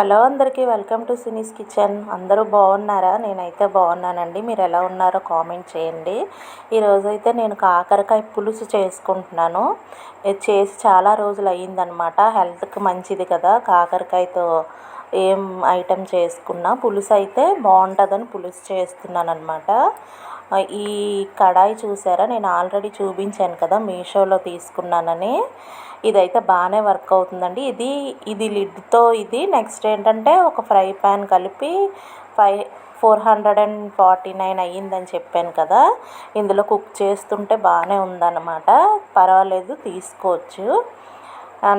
Hello అందరికీ welcome to సినీస్ kitchen. అందరూ బాగున్నారా? నేనైతే బాగున్నానండి. మీరు ఎలా ఉన్నారో కామెంట్ చేయండి. ఈరోజైతే నేను కాకరకాయ పులుసు చేసుకుంటున్నాను. చేసి చాలా రోజులు అయ్యిందనమాట హెల్త్కి మంచిది కదా. కాకరకాయతో ఏం ఐటెం చేసుకున్నా పులుసు అయితే బాగుంటుందని పులుసు చేస్తున్నాను అనమాట ఈ కడాయి చూసారా? నేను ఆల్రెడీ చూపించాను కదా మీషోలో తీసుకున్నానని. ఇదైతే బాగానే వర్క్ అవుతుందండి. ఇది ఇది లిడ్తో ఇది. నెక్స్ట్ ఏంటంటే ఒక ఫ్రై ప్యాన్ కలిపి five four hundred and forty nine అయ్యిందని చెప్పాను కదా. ఇందులో కుక్ చేస్తుంటే బాగానే ఉందన్నమాట. పర్వాలేదు తీసుకోవచ్చు.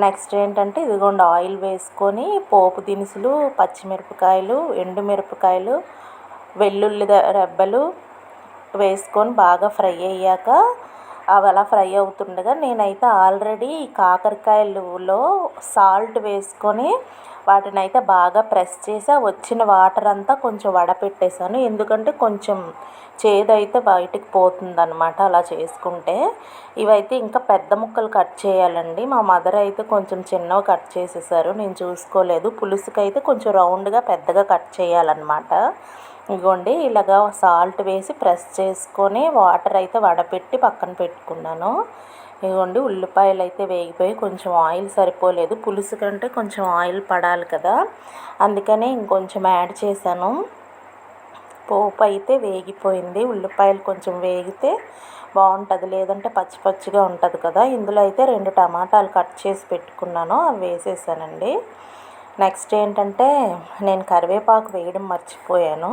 నెక్స్ట్ ఏంటంటే ఇదిగోండి ఆయిల్ వేసుకొని పోపు దినుసులు పచ్చిమిరపకాయలు ఎండుమిరపకాయలు వెల్లుల్లి రెబ్బలు వేసుకొని బాగా ఫ్రై అయ్యాక అవి అలా ఫ్రై అవుతుండగా నేనైతే ఆల్రెడీ కాకరకాయలులో సాల్ట్ వేసుకొని వాటిని అయితే బాగా ప్రెస్ చేసి వచ్చిన వాటర్ అంతా కొంచెం వడపెట్టేసాను ఎందుకంటే కొంచెం చేదైతే బయటికి పోతుందన్నమాట అలా చేసుకుంటే. ఇవైతే ఇంకా పెద్ద ముక్కలు కట్ చేయాలండి. మా మదర్ అయితే కొంచెం చిన్నవి కట్ చేసేసారు. నేను చూసుకోలేదు. పులుసుకైతే కొంచెం రౌండ్గా పెద్దగా కట్ చేయాలన్నమాట. ఇగోండి ఇలాగా సాల్ట్ వేసి ప్రెస్ చేసుకొని వాటర్ అయితే వడపెట్టి పక్కన పెట్టుకున్నాను. ఇదిగోండి ఉల్లిపాయలు అయితే వేగిపోయి కొంచెం ఆయిల్ సరిపోలేదు. పులుసు కంటే కొంచెం ఆయిల్ పడాలి కదా. అందుకనే ఇంకొంచెం యాడ్ చేశాను. పోపు అయితే వేగిపోయింది. ఉల్లిపాయలు కొంచెం వేగితే బాగుంటుంది. లేదంటే పచ్చి పచ్చిగా ఉంటుంది కదా. ఇందులో అయితే రెండు టమాటాలు కట్ చేసి పెట్టుకున్నాను. అవి వేసేసానండి. నెక్స్ట్ ఏంటంటే నేను కరివేపాకు వేయడం మర్చిపోయాను.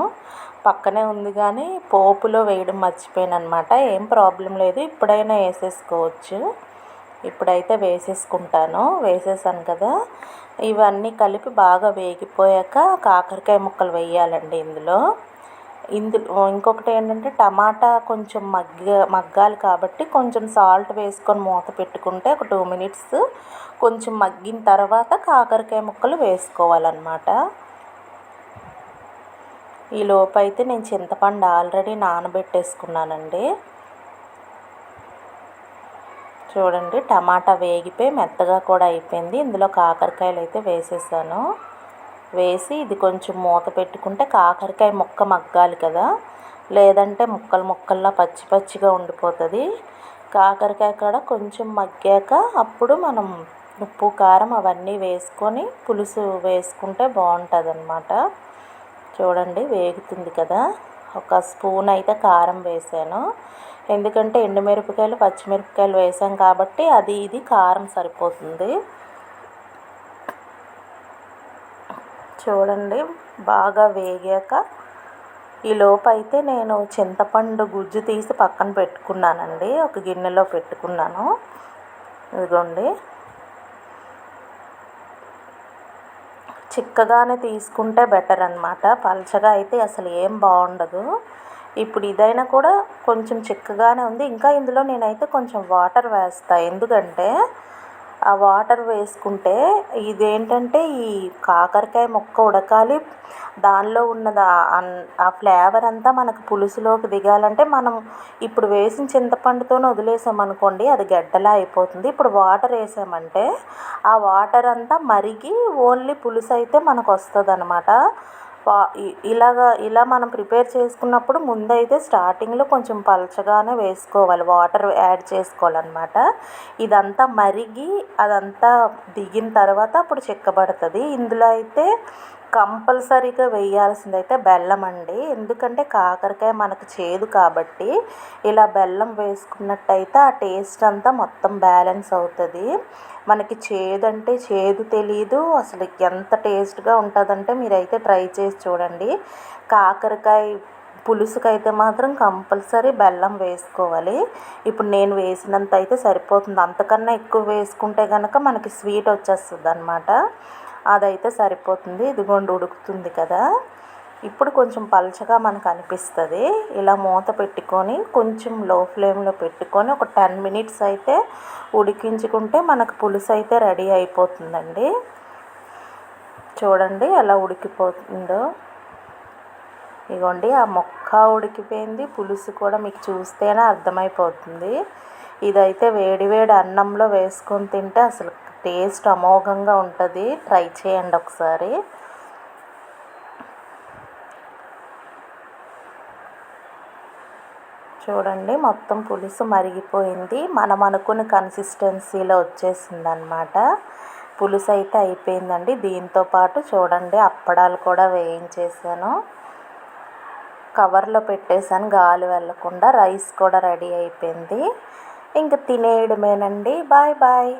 పక్కనే ఉంది కానీ పోపులో వేయడం మర్చిపోయాను అనమాట ఏం ప్రాబ్లం లేదు. ఇప్పుడైనా వేసేసుకోవచ్చు. ఇప్పుడైతే వేసేసుకుంటాను. వేసేసాను కదా. ఇవన్నీ కలిపి బాగా వేగిపోయాక కాకరకాయ ముక్కలు వేయాలండి ఇందులో. ఇందులో ఇంకొకటి ఏంటంటే టమాటా కొంచెం మగ్గ మగ్గాలి కాబట్టి కొంచెం సాల్ట్ వేసుకొని మూత పెట్టుకుంటే ఒక టూ మినిట్స్ కొంచెం మగ్గిన తర్వాత కాకరకాయ ముక్కలు వేసుకోవాలన్నమాట. ఈ లోపు అయితే నేను చింతపండు ఆల్రెడీ నానబెట్టేసుకున్నానండి. చూడండి టమాటా వేగిపోయి మెత్తగా కూడా అయిపోయింది. ఇందులో కాకరకాయలు అయితే వేసేసాను. వేసి ఇది కొంచెం మూత పెట్టుకుంటే కాకరకాయ ముక్క మగ్గాలి కదా. లేదంటే ముక్కలు ముక్కల్లా పచ్చి పచ్చిగా ఉండిపోతుంది. కాకరకాయ కూడా కొంచెం మగ్గాక అప్పుడు మనం ఉప్పు కారం అవన్నీ వేసుకొని పులుసు వేసుకుంటే బాగుంటుంది అన్నమాట చూడండి వేగుతుంది కదా. ఒక స్పూన్ అయితే కారం వేసాను. ఎందుకంటే ఎండుమిరపకాయలు పచ్చిమిరపకాయలు వేసాం కాబట్టి అది ఇది కారం సరిపోతుంది. చూడండి బాగా వేగాక ఈ లోపైతే అయితే నేను చింతపండు గుజ్జు తీసి పక్కన పెట్టుకున్నానండి. ఒక గిన్నెలో పెట్టుకున్నాను. ఇదిగోండి. చిక్కగానే తీసుకుంటే బెటర్ అనమాట పలచగా అయితే అసలు ఏం బాగుండదు. ఇప్పుడు ఇదైనా కూడా కొంచెం చిక్కగానే ఉంది. ఇంకా ఇందులో నేనైతే కొంచెం వాటర్ వేస్తాను ఎందుకంటే ఆ వాటర్ వేసుకుంటే ఇదేంటంటే ఈ కాకరకాయ ముక్క ఉడకాలి. దానిలో ఉన్నది ఆ ఫ్లేవర్ అంతా మనకు పులుసులోకి దిగాలంటే మనం ఇప్పుడు వేసిన చింతపండుతోనే వదిలేసామనుకోండి అది గడ్డలా అయిపోతుంది. ఇప్పుడు వాటర్ వేసామంటే ఆ వాటర్ అంతా మరిగి ఓన్లీ పులుసు అయితే మనకు వస్తుంది అనమాట ఇలాగా ఇలా మనం ప్రిపేర్ చేసుకున్నప్పుడు ముందైతే స్టార్టింగ్లో కొంచెం పలచగానే వేసుకోవాలి. వాటర్ యాడ్ చేసుకోవాలన్నమాట. ఇదంతా మరిగి అదంతా దిగిన తర్వాత అప్పుడు చెక్కబడుతుంది ఇందులో అయితే కంపల్సరీగా వేయాల్సింది అయితే బెల్లం అండి. ఎందుకంటే కాకరకాయ మనకు చేదు కాబట్టి ఇలా బెల్లం వేసుకున్నట్టయితే ఆ టేస్ట్ అంతా మొత్తం బ్యాలెన్స్ అవుతుంది. మనకి చేదు అంటే చేదు తెలీదు. అసలు ఎంత టేస్ట్గా ఉంటుందంటే మీరైతే ట్రై చేసి చూడండి. కాకరకాయ పులుసుకైతే మాత్రం కంపల్సరీ బెల్లం వేసుకోవాలి. ఇప్పుడు నేను వేసినంత అయితే సరిపోతుంది. అంతకన్నా ఎక్కువ వేసుకుంటే కనుక మనకి స్వీట్ వచ్చేస్తుంది అనమాట అదైతే సరిపోతుంది. ఇదిగోండి ఉడుకుతుంది కదా. ఇప్పుడు కొంచెం పలచగా మనకు అనిపిస్తుంది. ఇలా మూత పెట్టుకొని కొంచెం లో ఫ్లేమ్లో పెట్టుకొని ఒక టెన్ మినిట్స్ అయితే ఉడికించుకుంటే మనకు పులుసు అయితే రెడీ అయిపోతుందండి. చూడండి ఎలా ఉడికిపోతుందో. ఇగోండి ఆ మొక్క ఉడికిపోయింది. పులుసు కూడా మీకు చూస్తేనే అర్థమైపోతుంది. ఇదైతే వేడివేడి అన్నంలో వేసుకొని తింటే అసలు టేస్ట్ అమోఘంగా ఉంటుంది. ట్రై చేయండి ఒకసారి. చూడండి మొత్తం పులుసు మరిగిపోయింది. మనం అనుకున్న కన్సిస్టెన్సీలో వచ్చేసింది అనమాట పులుసు అయితే అయిపోయిందండి. దీంతో పాటు చూడండి అప్పడాలు కూడా వేయించేసాను. కవర్లో పెట్టేశాను గాలి వెళ్ళకుండా. రైస్ కూడా రెడీ అయిపోయింది. ఇంకా తినేయడమేనండి. Bye bye.